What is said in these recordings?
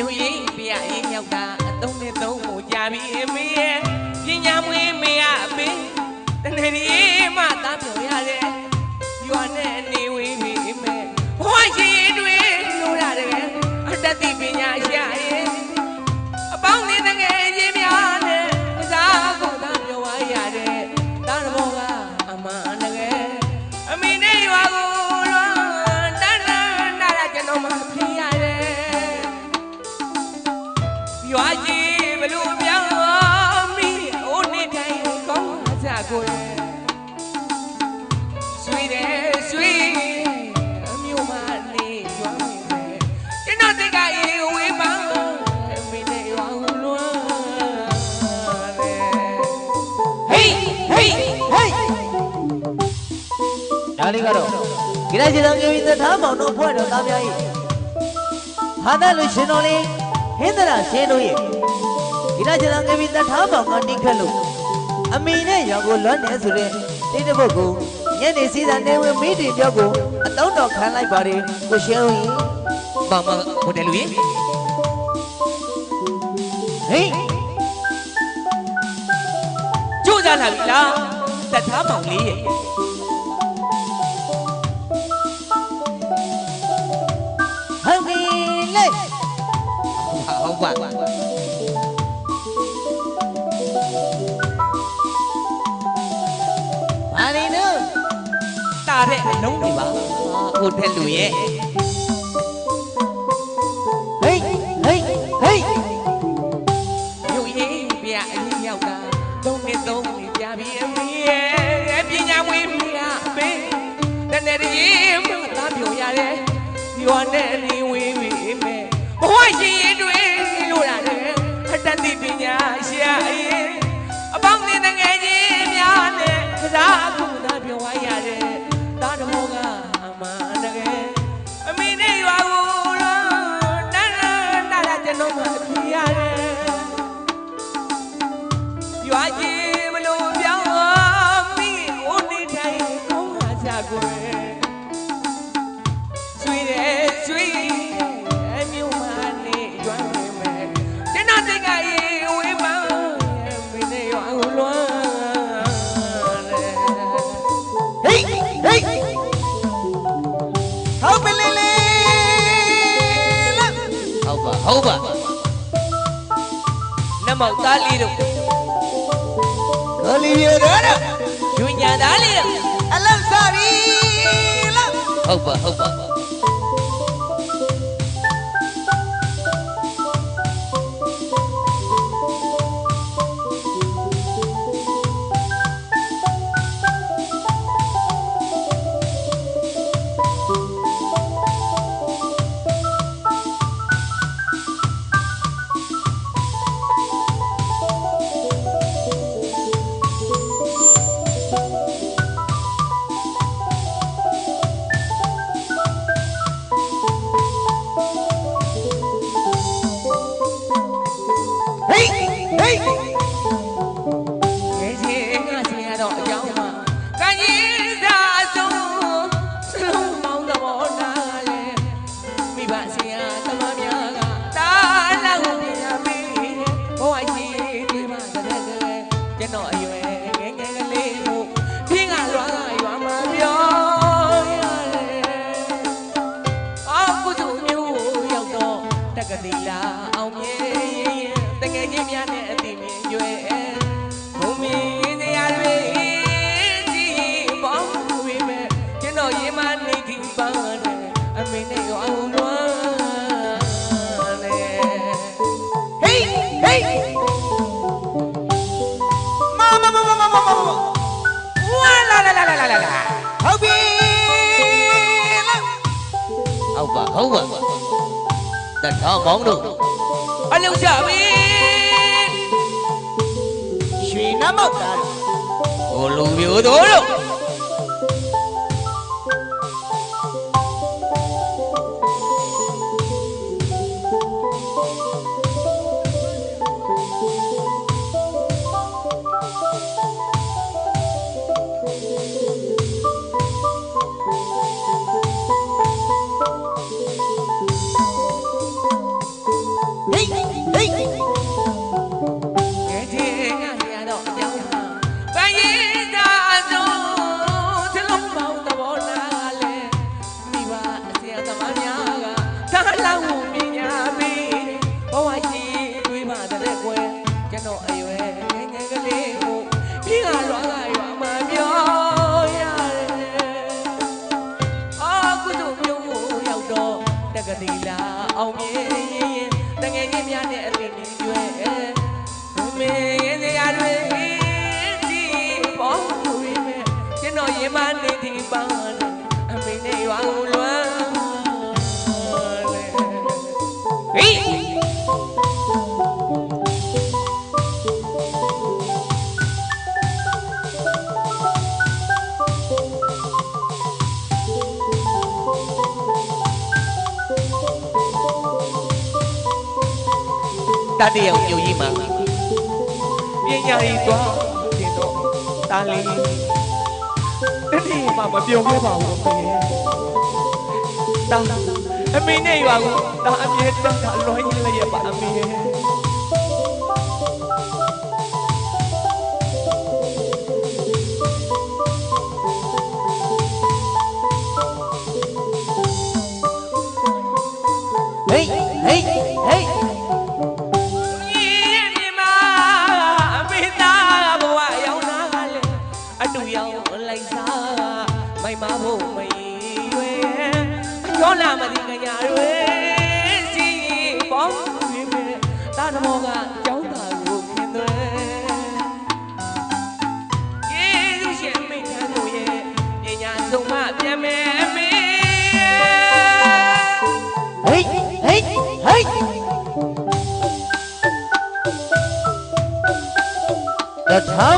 မြို့ရင်းပြရင်ရောက်တာအသုံးနဲ့သုံးဖို့ကြာပြီအမေရဲ့ပညာမွေးမေရအမေတနေ့ဒီ ကတော့ဂိရချေတော်မျိုးဤသထားမောင်တို့ဖွဲ့တော်သားများ၏ဟာသလူရှင်တော်လေးဟင်းသရရှင်တို့၏ဂိရချေတော်မျိုးဤသထားမောင်ကတိခတ်လို့အမီနဲ့ရောင်ကိုလွမ်းနေဆိုတဲ့တိတပုတ်ကိုညနေစီးသာနေဝင်မိတီပြောကိုအတုံးတော်ခံလိုက်ပါရင်ကိုရှင်ဦးမမဟိုတယ်လူကြီးဟေးကြိုးစားလာပြီလားတထားမောင်လေးရဲ့ တာတဲ့အလုံးတွေပါဟိုတယ်လူရဲ့ဟေးဟေးဟေးမြို့ရင်းပြအရင်ရောက်တာသုံးနှစ်သုံးနှစ်ပြပြီးအမေရဲ့ပညာဝေးပြအမေတနေ့တည်းမှသားပြောရတယ်ရွာနဲ့နေ မောက်သားလေးတို့ဂလီရတော့ရွှေညာသားလေးတို့အလောက်စားပြီလာဟုတ်ပါဟုတ်ပါ က္ကသိလာအောင်မြင်တကယ်ချင်းများနဲ့အတိမြင်ရွယ်ဘုံမင်းတရားတွေဒီပေါင်းဝေးမဲ့ကျွန်တော်ရေမနေခိပန်းတယ်အမေနဲ့ရောအောင်လွမ်းတယ်ဟေးဟေးမမမမမမမဝါလာလာလာလာလာလာဟုတ်ပြီလာဟုတ်ပါဟု တ်ပါတထောင်းကောင်းတို့အလုံးချပြီရွှေနမောက်တာဟိုလူမျိုးတို့ Thank you. တတယောက်ညိုကြီးမှာပညာရည်သွားတင်တော့တားလေးတနေ့မှမပြုံခဲ့ပါဘူးခင်တာအမေနဲ့ရွာကိုဒါအမြဲတမ်းတာလွှမ်းရင်းလျက်ပါအမေရဲ့ဟေးဟေးဟေး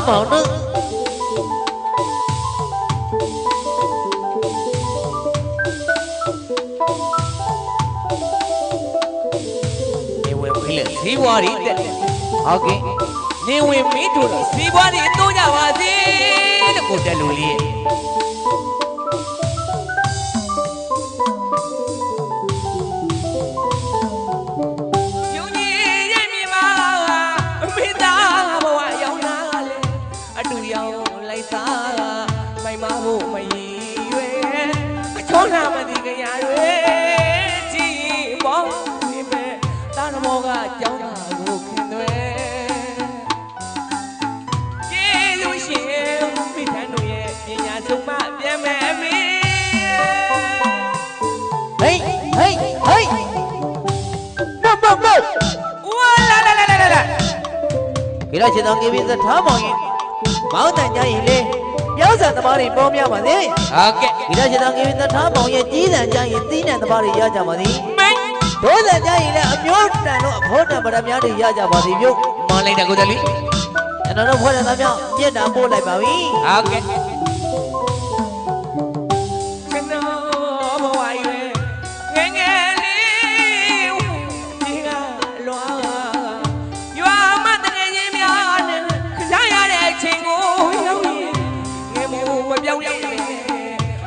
မောင်တို့နေဝင်ပြီလေစီးပွားတွေတက်တယ်ဟုတ်ကဲ့နေဝင်မင်းတို့တော့စီးပွားတွေတိုးကြပါစေတဲ့ကိုတက်လူလေး ကိရချင်တော်ကေပြီးသထားမောင်ရင်မောင်းတန်ကြရင်လေပြောင်းစံသမားတွေပေါ်များပါစေဟုတ်ကဲ့ကိရချင်တော်ကေပြီးသထားမောင်ရဲ့ကြီးစံကြရင်သီးနှံသမားတွေရကြပါသည်မင်းဒိုးစံကြရင်လည်းအမျိုးတန်တို့အဖို့တန်ပရမများတွေရကြပါသည်ပြုတ်မောင်းလိုက်တာကိုတလီကျွန်တော်တို့ဖွဲ့တဲ့သားများမြစ်တာပို့လိုက်ပါပြီဟုတ်ကဲ့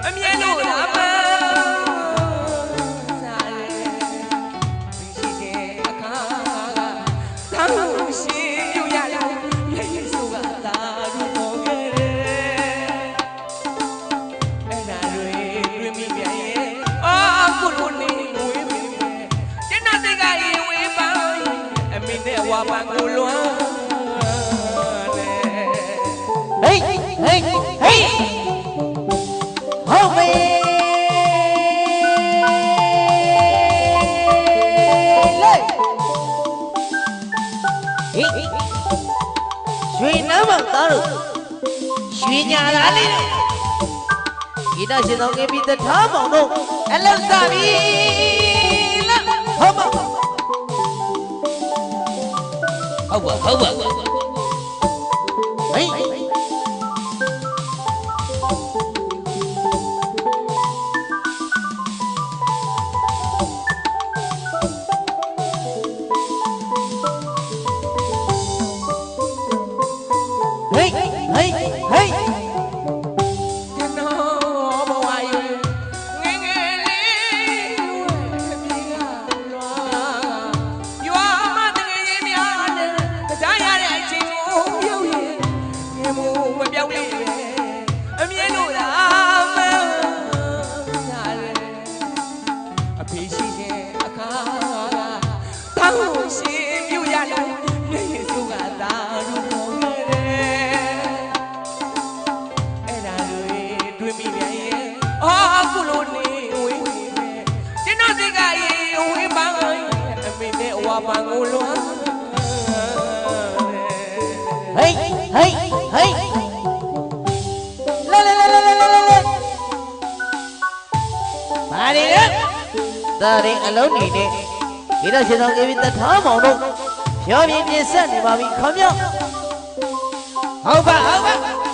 အမြဲလို့လာမစားလေရှိတဲ့အခါကတောင်းရှိယူရရရဲ့ယေရှုကသာလို့ပေါ်ခဲ့တယ်အဲ့ဒါတွေတွေ့မိပြန်ရဲ့အာကုလိုနေဝေးပြီကျန်တဲ့ကရင်ဝေးပါအမေနဲ့ဝါပန်ကိုလွမ်း ရွှေညာလာလေဂီတရှင်တော်ကေပြီးတထားမောင်တို့အလောက်စားပြီလားဟုတ်ပါဟုတ်ပါဟုတ်ပါ ပန်ကိုလွမ်းဟိတ်ဟိတ်ဟိတ်လဲလဲလဲလဲလဲလဲလဲမာရီရဒါရင်အလုံးနေတဲ့ဒီတော့ရှင်တော်ကေဗီတထားမောင်တို့ဖြောပြင်းပြင်းဆက်နေပါပြီခေါမြောက်ဟုတ်ပါဟုတ်ပါ